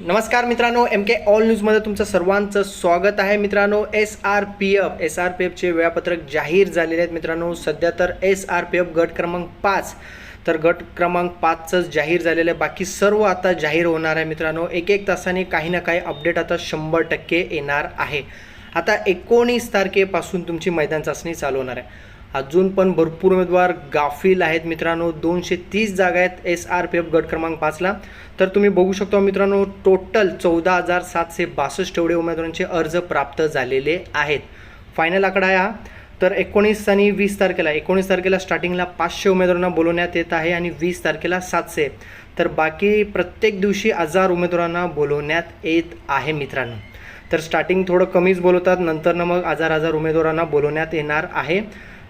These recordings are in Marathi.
नमस्कार मित्रांनो एम के ऑल न्यूजमध्ये तुमचं सर्वांचं स्वागत आहे. मित्रांनो S R P F S R P एफचे वेळापत्रक जाहीर झालेले आहेत. मित्रांनो सध्या तर एस आर पी एफ गट क्रमांक पाच तर गट क्रमांक पाचचं जाहीर झालेलं आहे. बाकी सर्व आता जाहीर होणार आहे मित्रांनो. एक एक तासाने काही ना काही अपडेट आता शंभर टक्के येणार आहे. आता एकोणीस तारखेपासून तुमची मैदान चाचणी चालू होणार आहे. अजून पण भरपूर उमेदवार गाफील आहेत. मित्रांनो दोनशे तीस जागा आहेत एस आर पी एफ गट क्रमांक पाचला. तर तुम्ही बघू शकता मित्रांनो टोटल चौदा हजार सातशे बासष्ट एवढे उमेदवारांचे अर्ज प्राप्त झालेले आहेत. फायनल आकडा आहे हा तर एकोणीस आणि वीस तारखेला एकोणीस तारखेला स्टार्टिंगला पाचशे उमेदवारांना बोलवण्यात येत आहे आणि वीस तारखेला सातशे. तर बाकी प्रत्येक दिवशी हजार उमेदवारांना बोलवण्यात येत आहे मित्रांनो. तर स्टार्टिंग थोडं कमीच बोलवतात नंतरनं मग हजार हजार उमेदवारांना बोलवण्यात येणार आहे.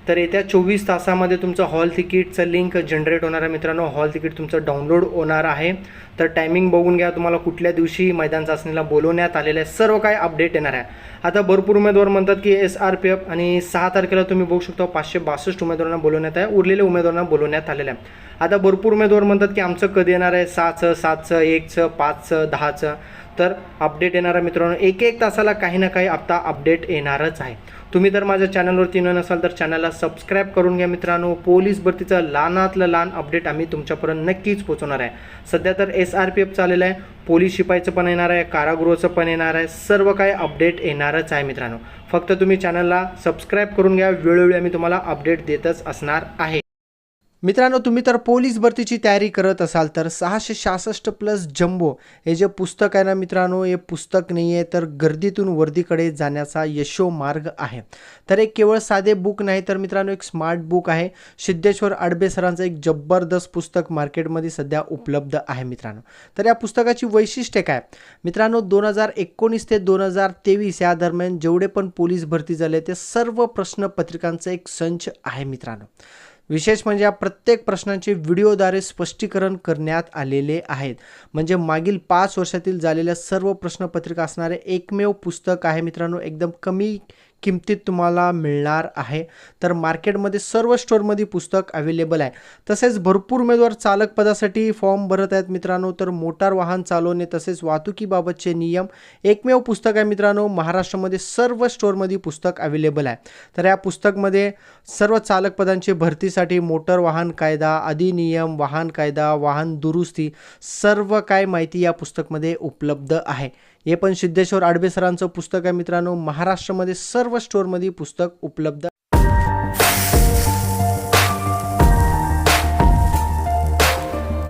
तर येत्या चोवीस तासामध्ये तुमचं हॉल तिकीटचं लिंक जनरेट होणार आहे. मित्रांनो हॉल तिकीट तुमचं डाउनलोड होणार आहे. तर टायमिंग बघून घ्या तुम्हाला कुठल्या दिवशी मैदान चाचणीला बोलवण्यात आलेलं आहे सर्व काही अपडेट येणार आहे. आता भरपूर उमेदवार म्हणतात की एस आर पी एफ आणि सहा तारखेला तुम्ही बघू शकता पाचशे बासष्ट उमेदवारांना बोलवण्यात आहे उरलेल्या उमेदवारांना बोलवण्यात आलेलं आहे. आता भरपूर उमेदवार म्हणतात की आमचं कधी येणार आहे? सहाचं सातचं एकचं पाचचं दहाचं. तर अपडेट येणार आहे मित्रांनो एक एक तासाला काही ना काही आता अपडेट येणारच आहे. तुम्ही जर माझ्या चॅनलवरती न नसाल तर चॅनलला सबस्क्राईब करून घ्या मित्रांनो. पोलीस भरतीचं लहानातलं लहान अपडेट आम्ही तुमच्यापर्यंत नक्कीच पोहोचवणार आहे. सध्या तर एस आर पी एफ चाललेलं आहे. पोलीस शिपाईचं पण येणार आहे कारागृहाचं पण येणार आहे. सर्व काही अपडेट येणारच आहे मित्रांनो. फक्त तुम्ही चॅनलला सबस्क्राईब करून घ्या. वेळोवेळी आम्ही तुम्हाला अपडेट देतच असणार आहे. मित्रांनो तुम्ही तर पोलीस भरतीची तयारी करत असाल तर सहाशे सहासष्ट प्लस जम्बो हे जे पुस्तक आहे ना मित्रांनो हे पुस्तक नाही आहे तर गर्दीतून वर्दीकडे जाण्याचा यशो मार्ग आहे. तर एक केवळ साधे बुक नाही तर मित्रांनो एक स्मार्ट बुक आहे. सिद्धेश्वर आडबे सरांचं एक जबरदस्त पुस्तक मार्केटमध्ये सध्या उपलब्ध आहे मित्रांनो. तर या पुस्तकाची वैशिष्ट्ये काय? मित्रांनो दोन हजार एकोणीस ते दोन हजार तेवीस या दरम्यान जेवढे पण पोलीस भरती झाले ते सर्व प्रश्नपत्रिकांचं एक संच आहे मित्रांनो. विशेष म्हणजे या प्रत्येक प्रश्नांचे व्हिडिओद्वारे स्पष्टीकरण करण्यात आलेले आहेत. म्हणजे मागील पाच वर्षातील झालेल्या सर्व प्रश्नपत्रिका असणारे एकमेव पुस्तक आहे मित्रांनो एकदम कमी किमतीत तुम्हाला मिळणार आहे. तर मार्केटमध्ये सर्व स्टोअरमध्ये पुस्तक अवेलेबल आहे. तसेच भरपूर उमेदवार चालक पदासाठी फॉर्म भरत आहेत मित्रांनो. तर मोटार वाहन चालवणे तसेच वाहतुकीबाबतचे नियम एकमेव पुस्तक आहे मित्रांनो. महाराष्ट्रामध्ये सर्व स्टोअरमध्ये पुस्तक अवेलेबल आहे. तर या पुस्तकमध्ये सर्व चालकपदांचे भरतीसाठी मोटर वाहन कायदा अधिनियम वाहन कायदा वाहन दुरुस्ती सर्व काय माहिती या पुस्तकमध्ये उपलब्ध आहे. हे पण सिद्धेश्वर आडबे सरांचं पुस्तक आहे मित्रांनो. महाराष्ट्रामध्ये सर्व स्टोअरमध्ये पुस्तक उपलब्ध